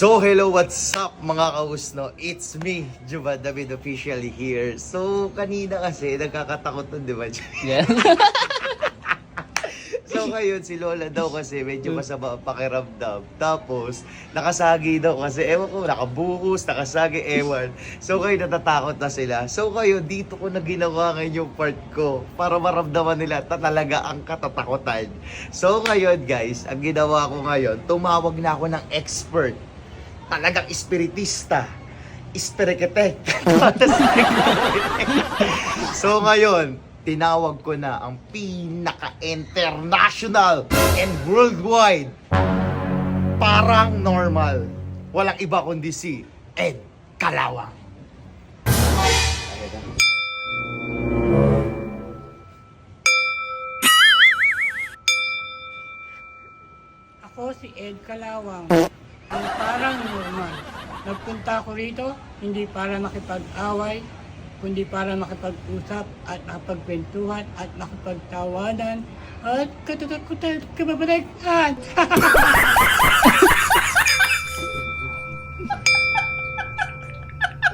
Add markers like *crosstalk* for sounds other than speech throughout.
So, hello, what's up mga kausno? It's me, Juba David officially here. So, kanina kasi, nagkakatakot nun, di ba? Yeah. *laughs* so, ngayon, si Lola daw kasi medyo masama ang pakiramdam. Tapos, nakasagi daw kasi, ewan ko, nakabuhos, nakasagi, ewan. So, kayo natatakot na sila. So, kayo, dito ko na ginawa ngayon yung part ko para maramdaman nila na talaga ang katatakutan. So, ngayon, guys, ang ginawa ko ngayon, tumawag na ako ng expert talagang espiritista. Espirikete. *laughs* so ngayon, tinawag ko na ang pinaka-international and worldwide parang normal. Walang iba kundi si Ed Kalawang. Ako si Ed Kalawang. Ang parang normal. Nagpunta ako rito, hindi para makipag-away, kundi para makipag-usap at makipagkwentuhan at makipagtawanan at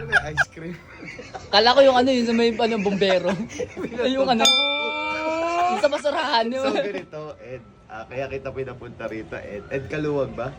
ba yung ice cream? Kala ko yung ano, yung sa may ano, bombero. *laughs* yung ano, yung sa basurahan. so ganito, Ed. ah, kaya kita pinapunta rito, Ed. Ed Kaluwag ba?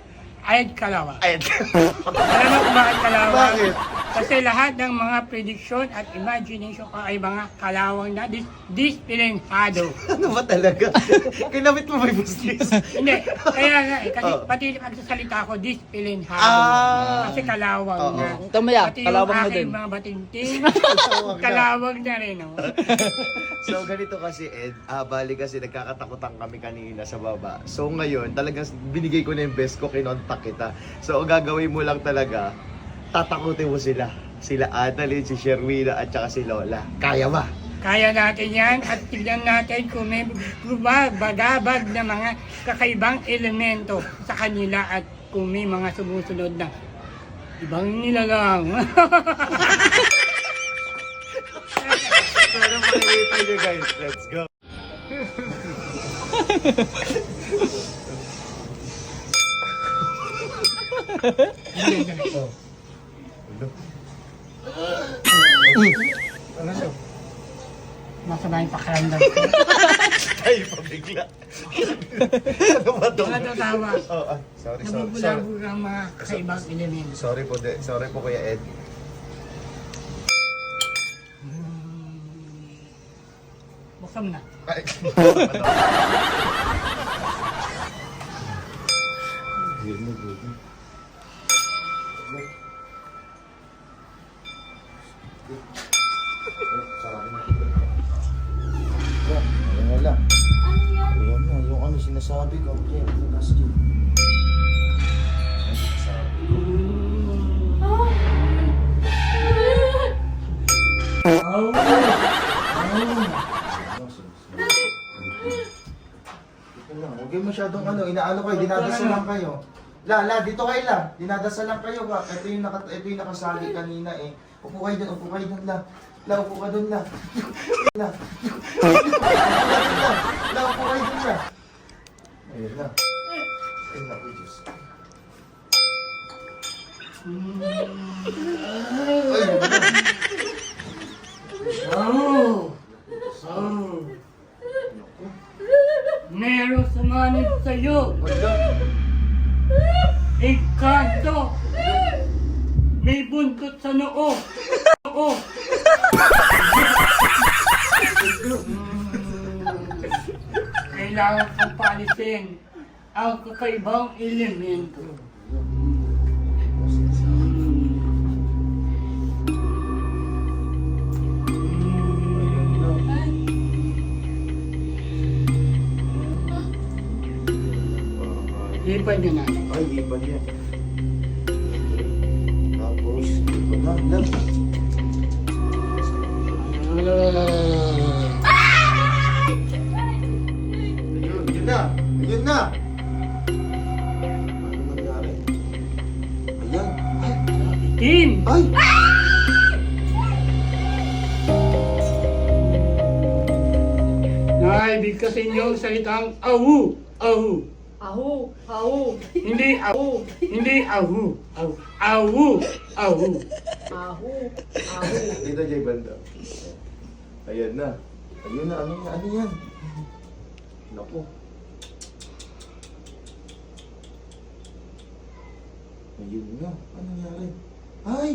Ed Kalawang. Ed. Alam mo kung bakit Kalawang? Bakit? Kasi lahat ng mga prediction at imagination ko ay mga kalawang na dis disiplinado. *laughs* ano ba talaga? *laughs* Kinamit mo ba yung business? *laughs* Hindi, kaya nga eh, kasi Oo. pati pagsasalita ko, disiplinado. Ah. Kasi kalawang Oo. na. Tamaya, Pati kalawang na yung aking din. mga Kalawang na. kalawang na rin. Oh. So ganito kasi Ed, ah, bali kasi nagkakatakutan kami kanina sa baba. So ngayon, talagang binigay ko na yung best ko, kinontak kita. So ang gagawin mo lang talaga, tatakutin mo sila. Sila Annalyn, si Sherwina at saka si Lola. Kaya ba? Kaya natin yan at tignan natin kung may bagabag na mga kakaibang elemento sa kanila at kung may mga sumusunod na ibang nilalang. *laughs* Pero makikita nyo guys, let's go. *laughs* Oh. Ano siya? Masama yung pakiramdam ko. *laughs* Ay, pabigla. ano ba to? Mga tatawa. Oh, ah, sorry, sorry, sorry. Nabubulabog ang mga kakaibang elemento. Sorry po, de, sorry po Kuya Ed. Bukam na. Ay, *laughs* sinasabi ko. Ano sinasabi ko? Ito lang, huwag kayo masyadong ano, inaano kayo, dinadasal lang kayo. La, la, dito kayo la. Dinadasal lang kayo ba? Ito yung, naka, ito yung nakasali kanina eh. Upo kayo dun, upo kayo dun la. La, upo ka dun la. *laughs* La. La, upo kayo dun la. Ayun na. Ayun na, po, Diyos. Ay, Oh! Oh! Meron sumanib sa'yo! wala. Kailangan kang palisin ang kakaibang elemento. Lipan nyo na. Ay, iba yan. Naibig kasi niyo ang salitang awu, awu. Ahu, ahu, Hindi ahu. Hindi ahu. Ahu. Ahu. Ahu. ahu, ahu. Dito, Jay Banda. Ayan na. Ayun na, ano yan? Ano yan? Naku. Ayun na. Ano nangyari? Ay!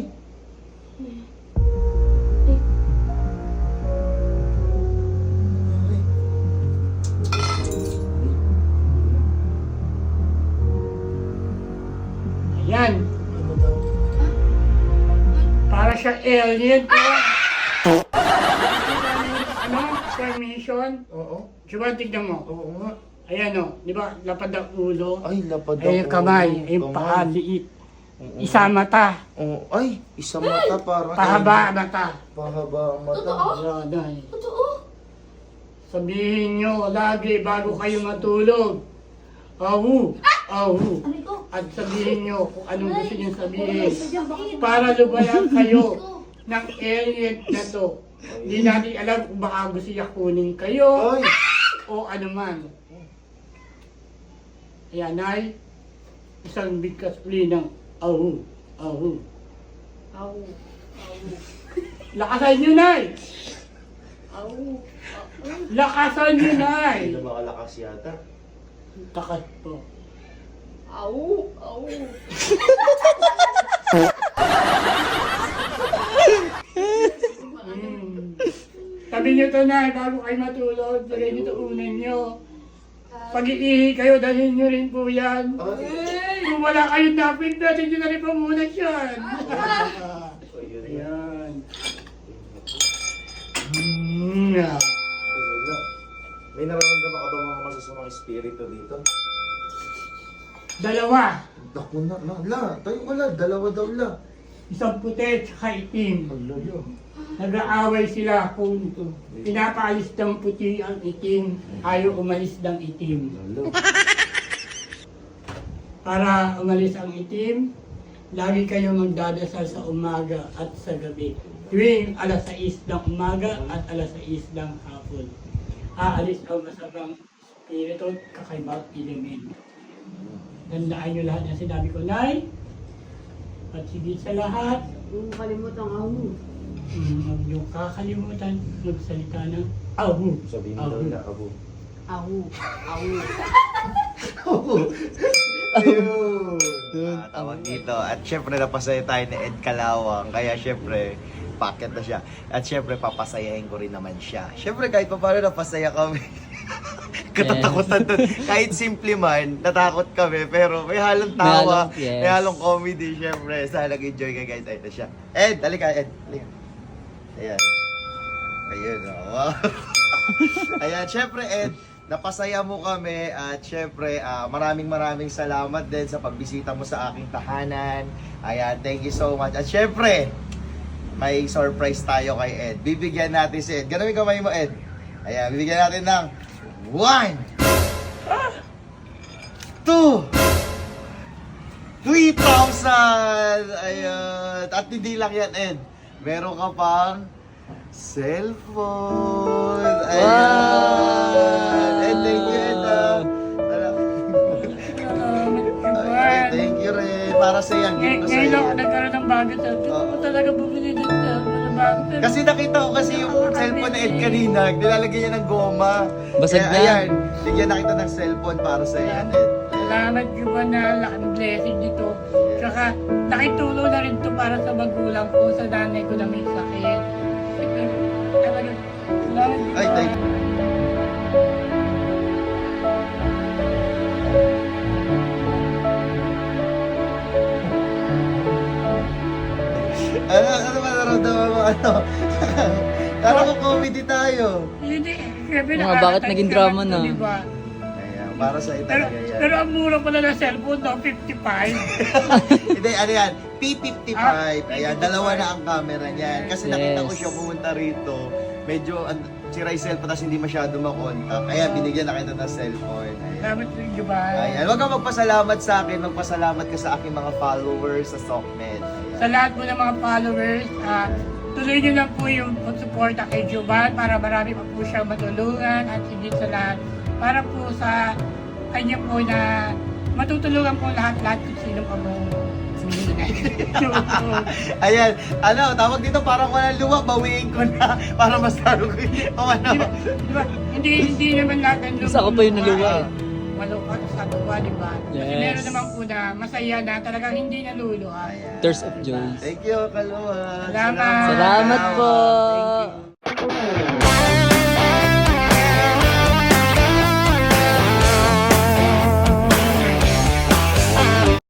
Daw? Para siya alien to. ano? Formation. Oo. Diba, tignan mo. Oo nga. Ayan o. Di ba? Lapad ang ulo. Ay, lapad Ay, yung kamay. Ay, paa, liit. Isa mata. Oo. Ay, isang mata parang... Pahaba mata. Pahaba ang mata. Ayan, ay. Sabihin nyo lagi bago kayo matulog. Awu, awu. At sabihin nyo kung anong gusto nyo sabihin. Para lubayan kayo ng alien na to. Hindi natin alam kung baka gusto niya kunin kayo Ay! o ano man. Ayan ay isang bigkas uli ng ahu, ahu. Ahu, ahu, Lakasan nyo, Nay! ahu. Lakasan nyo, Nay! Hindi na makalakas yata. Takat po. Ahu, ahu. Mm. Sabi niyo to na, bago kayo matulog, lagay niyo to unan niyo. Pag iihi kayo, dalhin niyo rin po yan. Ay! Kung wala kayong topic, dalhin niyo na rin pamunan yan. Na. Ayan. Mm. na. May nararamdaman ka ba mga masasamang espiritu dito? Dalawa. Naku na, na, la, tayo wala, dalawa daw la. Isang puti at saka itim. Nag-aaway sila kung pinapaalis ng puti ang itim, ayaw umalis ng itim. Para umalis ang itim, lagi kayo magdadasal sa umaga at sa gabi. Tuwing alas 6 ng umaga at alas 6 ng hapon. Aalis ang masamang spirito at kakaibang element. Tandaan nyo lahat ng sinabi ko, Nay. At higit sa lahat, Yung kalimutan ahu. mm, huwag niyo kakalimutan magsalita ng ahu. Sabihin mo daw Ahu. na, abo. Ahu, ahu. Ayun. Ah, tawag dito. At syempre, napasaya tayo ni Ed Kalawang. Kaya syempre, packet na siya. At syempre, papasayahin ko rin naman siya. Syempre, kahit pa paano napasaya kami. *laughs* Katatakutan doon. Kahit simple man, natakot kami. Pero may halong tawa, May halong- yes. may halong comedy. Syempre, sana nag-enjoy ka guys. Ito siya. Ed, halika Ed. Halika. Ayan. Ayun. Oh. *laughs* Ayan, syempre Ed, napasaya mo kami at syempre ah, maraming maraming salamat din sa pagbisita mo sa aking tahanan. Ayan, thank you so much. At syempre, may surprise tayo kay Ed. Bibigyan natin si Ed. Ganun yung kamay mo, Ed. Ayan, bibigyan natin ng 1 2 3,000! Ayan. At hindi lang yan, Ed. Meron ka pang cellphone. Ayan. Ed, thank you, Ed. Ay, thank you rin. Para sa yan, Ngayon nagkaroon ng bago sa Gusto ko talaga bumili din Kasi nakita ko kasi yung cellphone na Ed kanina, nilalagay niya ng goma. Basag Kaya, na. Ayan, bigyan na kita ng cellphone para sa yan, Ed. Salamat ko ba na laking blessing dito. Tsaka nakitulong na rin to para sa magulang ko, sa nanay ko na may sakit. Talagang salamat ko Ay, thank you. Nakakatayo bakit naging drama na? diba? Ayan, para sa iyo Pero, yan. pero ang mura pala ng cellphone, no? 55. *laughs* Hindi, ano yan? P55. Ah, Ayan, dalawa na ang camera niyan. Kasi nakita ko Yes. siya pumunta rito. Medyo an- sira yung cellphone tapos hindi masyado makontak. Kaya binigyan na kita ng cellphone. Ayan. Salamat ko diba? Ayan, huwag kang magpasalamat sa akin, magpasalamat ka sa aking mga followers sa Sockmed. Sa lahat po ng mga followers, ah, tuloy niyo lang po yung pagsuporta kay Jovan para marami pa po siyang matulungan at higit sa lahat para po sa kanya po na matutulungan po lahat-lahat kung sino pa mo *laughs* Ayan, ano, tawag dito parang walang luwa, bawiin ko na para mas lalo ko. O ano? Di ba? Di ba? Hindi, hindi naman natin Isa ka pa yung naluwa Maluwa sa luwa, di ba? Kasi Yes. meron naman po na masaya na talagang hindi naluluha. Tears of joy. Thank you, Kaluwa. Salamat. Salamat po. Thank you.